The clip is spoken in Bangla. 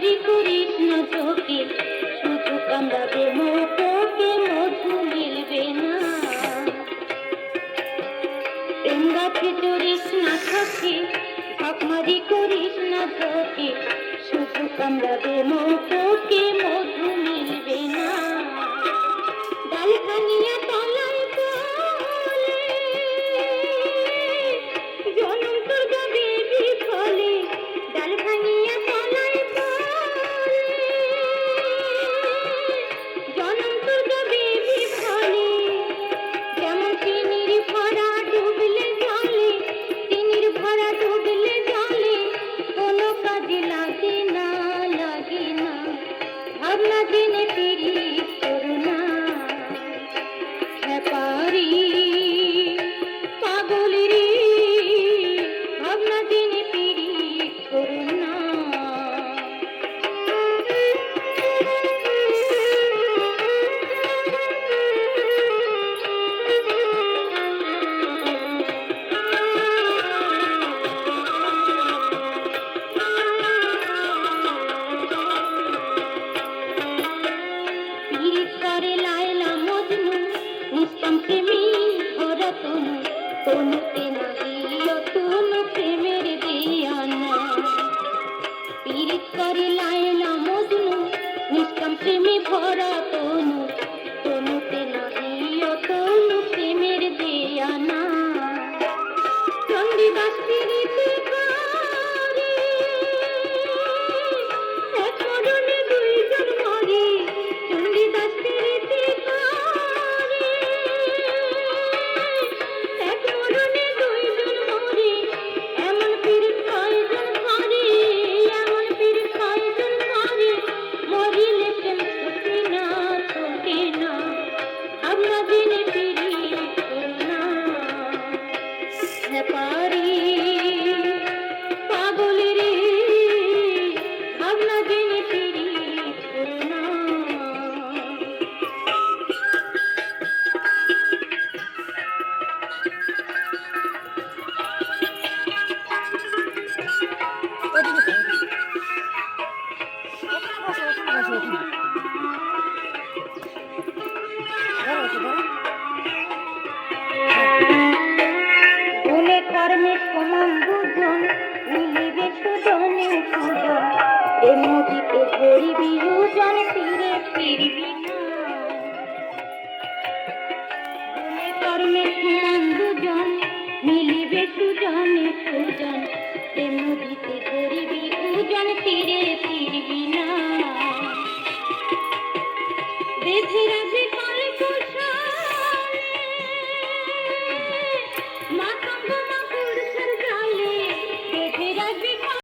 চুরি কৃষ্ণ তোকে, শুধু কান্দাবে তোকে, মধু মিলবে না। প্রেম গাছে চড়িস না থাকে ঢাকমারি করিস না তোকে हरी পারে পা সুজান সুজান প্রেম দিতে করিবি উজান তীরে ফিরবি